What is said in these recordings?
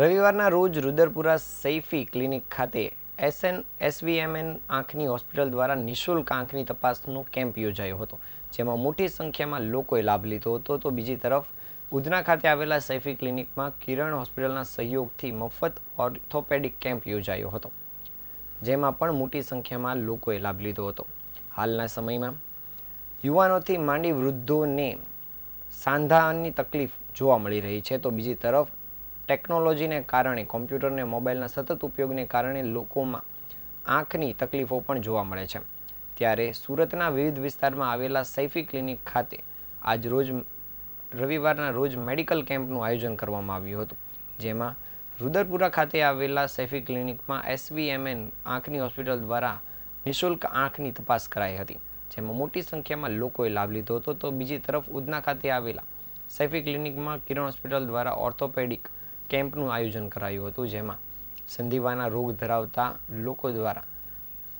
રવિવારના રોજ રુદરપુરા સૈફી ક્લિનિક ખાતે એસએન એસવીએમએન આંખની હોસ્પિટલ દ્વારા નિઃશુલ્ક આંખની તપાસનો કેમ્પ યોજાયો હતો, જેમાં મોટી સંખ્યામાં લોકોએ લાભ લીધો હતો. તો બીજી તરફ, ઉધના ખાતે આવેલા સૈફી ક્લિનિકમાં કિરણ હોસ્પિટલના સહયોગથી મફત ઓર્થોપેડિક કેમ્પ યોજાયો હતો, જેમાં પણ મોટી સંખ્યામાં લોકોએ લાભ લીધો હતો. હાલના સમયમાં, યુવાનોથી માંડી વૃદ્ધોને સાંધાની તકલીફ જોવા મળી રહી છે. તો બીજી તરફ ટેકનોલોજીને કારણે કોમ્પ્યુટર અને મોબાઈલના સતત ઉપયોગને કારણે લોકોમાં આંખની તકલીફો પણ જોવા મળે છે. ત્યારે સુરતના વિવિધ વિસ્તારમાં આવેલા સૈફી ક્લિનિક ખાતે આજ રોજ રવિવારના રોજ મેડિકલ કેમ્પનું આયોજન કરવામાં આવ્યું હતું. જેમાં રુદરપુરા ખાતે આવેલા સૈફી ક્લિનિકમાં એસવીએમએન આંખની હોસ્પિટલ દ્વારા નિઃશુલ્ક આંખની તપાસ કરાઈ હતી. જેમાં મોટી સંખ્યામાં લોકોએ લાભ લીધો હતો. તો બીજી તરફ ઉધના ખાતે આવેલા સૈફી ક્લિનિકમાં કિરણ હોસ્પિટલ દ્વારા ઓર્થોપેડિક કેમ્પનું આયોજન કરાયું હતું, જેમાં સંધિવાના રોગ ધરાવતા લોકો દ્વારા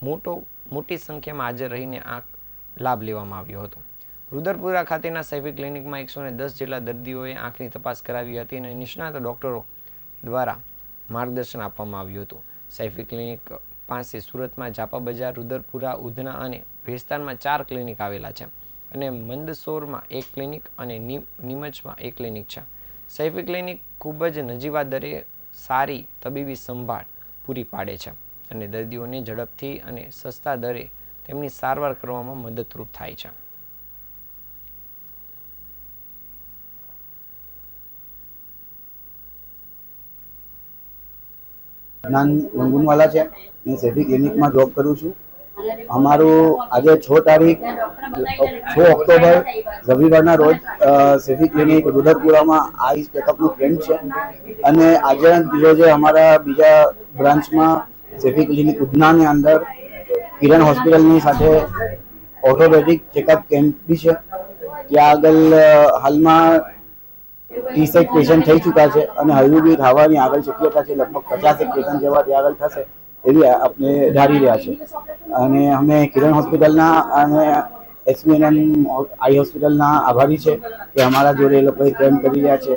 મોટો, મોટી સંખ્યામાં હાજર રહીને આંખ લાભ લેવામાં આવ્યો હતો. રુદરપુરા ખાતેના સૈફી ક્લિનિકમાં એકસો ને દસ જેટલા દર્દીઓએ આંખની તપાસ કરાવી હતી અને નિષ્ણાત ડૉક્ટરો દ્વારા માર્ગદર્શન આપવામાં આવ્યું હતું. સૈફી ક્લિનિક પાસે સુરતમાં જાપા બજાર, રુદરપુરા, ઉધના અને ભેસ્તાનમાં ચાર ક્લિનિક આવેલા છે અને મંદસોરમાં એક ક્લિનિક અને નીમચમાં એક ક્લિનિક છે. સૈફી ક્લિનિક ખૂબ જ નજીવા દરે સારી તબીબી સંભાળ પૂરી પાડે છે અને દર્દીઓને ઝડપથી અને સસ્તા દરે તેમની સારવાર કરવામાં મદદરૂપ થાય છે. નાન મંગુનવાલા છે. હું સેફી ક્લિનિકમાં જોબ કરું છું. અમારું આજે છ તારીખ, છ ઓક્ટોબર, રવિવારના રોજ સિટી ક્લિનિક રુદરપુરામાં આઈસ ચેકઅપનું કેમ્પ છે. અને આજે રોજે અમારા બીજા બ્રાન્ચમાં સેફી ક્લિનિક ઉધનાની અંદર કિરણ હોસ્પિટલની સાથે ઓર્થોપેડિક ચેકઅપ કેમ્પ બી છે. ત્યાં આગળ હાલમાં ત્રીસેક પેશન્ટ થઈ ચૂક્યા છે અને હજુ બી થવાની આગળ શક્યતા છે. લગભગ પચાસેક પેશન્ટ જેવા ત્યાં આગળ થશે. એવી આપણે ધારી રહ્યા છે. અને અમે કિરણ હોસ્પિટલના અને એસવીએનએમ આઈ હોસ્પિટલના આભારી છે કે અમારા જોડે એ લોકોએ કેમ્પ કરી રહ્યા છે.